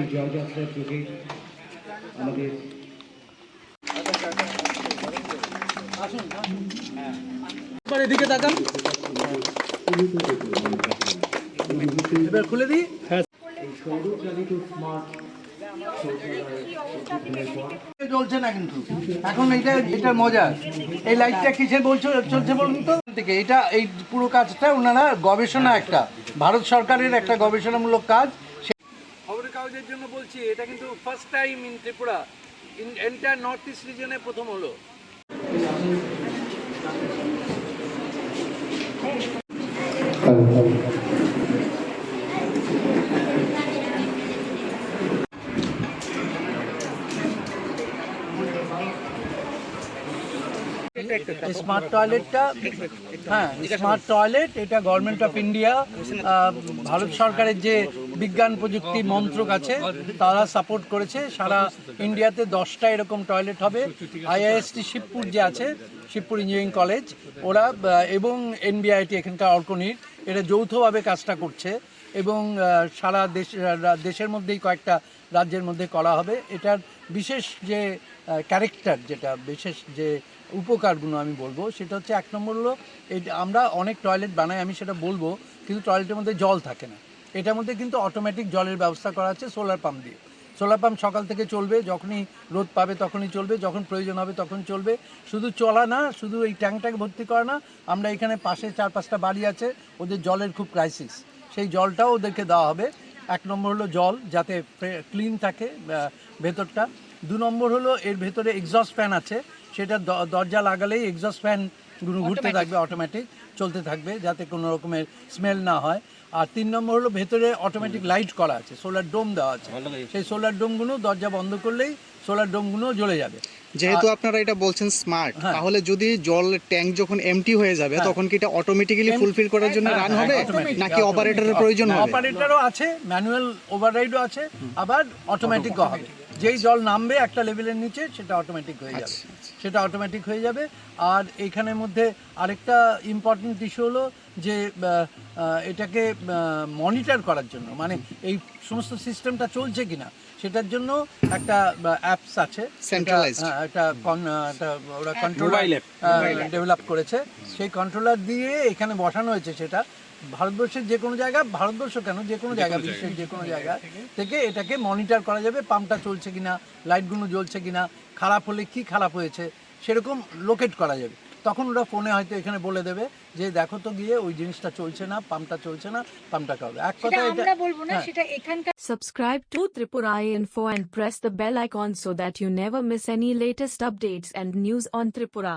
এই জয়যাত্রার যোগে আমাদের এদিকে তাকান। এবার খুলে দিই। এই সৌরচালিত স্মার্ট শৌচালয় না কিন্তু। এখন এটা মজা। এই লাইটটা বলছো? চলছে বলুন তো। থেকে। এটা এই পুরো কাজটা ওনারা গবেষণা একটা। ভারত সরকারের একটা গবেষণামূলক কাজ। খবরের জন্য বলছি, এটা কিন্তু first time in Tripura. In north east রিজনে প্রথম হলো। স্মার্ট টয়লেটটা হ্যাঁ স্মার্ট টয়লেট, এটা গভর্নমেন্ট অফ ইন্ডিয়া ভারত সরকারের যে বিজ্ঞান প্রযুক্তি মন্ত্রক আছে, তারা সাপোর্ট করেছে। সারা ইন্ডিয়াতে দশটা এরকম টয়লেট হবে। আইআইএসটি শিবপুর যে আছে, শিবপুর ইঞ্জিনিয়ারিং কলেজ ওরা এবং এনবিআইটি এখানকার অর্কনির এটা যৌথভাবে কাজটা করছে। এবং সারা দেশ দেশের মধ্যেই কয়েকটা রাজ্যের মধ্যে করা হবে। এটার বিশেষ যে ক্যারেক্টার যেটা বিশেষ যে উপকারগুলো আমি বলব, সেটা হচ্ছে এক নম্বর হলো আমরা অনেক টয়লেট বানাই, আমি সেটা বলব, কিন্তু টয়লেটের মধ্যে জল থাকে না। এটার মধ্যে কিন্তু অটোমেটিক জলের ব্যবস্থা করা আছে সোলার পাম্প দিয়ে। সোলার পাম্প সকাল থেকে চলবে, যখনই রোদ পাবে তখনই চলবে, যখন প্রয়োজন হবে তখন চলবে। শুধু চলা না, শুধু এই ট্যাঙ্কটাকে ভর্তি করা না, আমরা এখানে পাশে চার পাঁচটা বাড়ি আছে, ওদের জলের খুব ক্রাইসিস সেই জলটাও ওদেরকে দেওয়া হবে। এক নম্বর হলো জল যাতে ক্লিন থাকে ভেতরটা। দু নম্বর হলো এর ভেতরে এক্সস্ট ফ্যান আছে। সেটা দ- দরজা লাগালেই এক্সস্ট ফ্যান ঘুরতে থাকবে অটোমেটিক চলতে থাকবে যাতে কোনো রকমের স্মেল না হয়। আর তিন নম্বর হলো ভেতরে অটোমেটিক লাইট করা আছে সোলার ডোম দেওয়া আছে। সেই সোলার ডোমগুলো দরজা বন্ধ করলেই সোলার ডোমগুলো জ্বলে যাবে। যেহেতু আপনারা এটা বলছেন স্মার্ট হ্যাঁ। তাহলে যদি জল ট্যাঙ্ক যখন এমটি হয়ে যাবে তখন কি এটা অটোমেটিক্যালি ফুলফিল করার জন্য রান হবে? নাকি অপারেটরের প্রয়োজন হবে? অপারেটরও আছে ম্যানুয়াল ওভাররাইডও আছে আবার অটোমেটিকও হবে। যেই জল নামবে একটা লেভেলের নিচে সেটা অটোমেটিক হয়ে যাবে। সেটা অটোমেটিক হয়ে যাবে। আর এখানের মধ্যে আরেকটা ইম্পর্টেন্ট ইস্যু হলো যে এটাকে মনিটর করার জন্য। মানে এই সমস্ত সিস্টেমটা চলছে কিনা সেটার জন্য একটা অ্যাপস আছে. হ্যাঁ, একটা একটা ওরা কন্ট্রোলার ডেভেলপ করেছে। সেই কন্ট্রোলার দিয়ে এখানে বসানো হয়েছে সেটা। ভারতবর্ষের যে কোনো জায়গা ভারতবর্ষ কেন? যে কোনো জায়গা বিশ্বের যে কোনো জায়গা থেকে। এটাকে মনিটর করা যাবে। পাম্পটা চলছে কিনা লাইটগুলো জ্বলছে কিনা খারাপ হলে কি খারাপ হয়েছে সেরকম লোকেট করা যাবে। তখন ওরা ফোনে হয়তো এখানে বলে দেবে যে দেখো তো গিয়ে ওই জিনিসটা চলছে না পাম্পটা চলছে না পাম্পটা হবে এক কথা এটা বলব না হ্যাঁ। সেটা এখানকার Subscribe to Tripura Info and press the bell icon so that you never miss any latest updates and news on Tripura.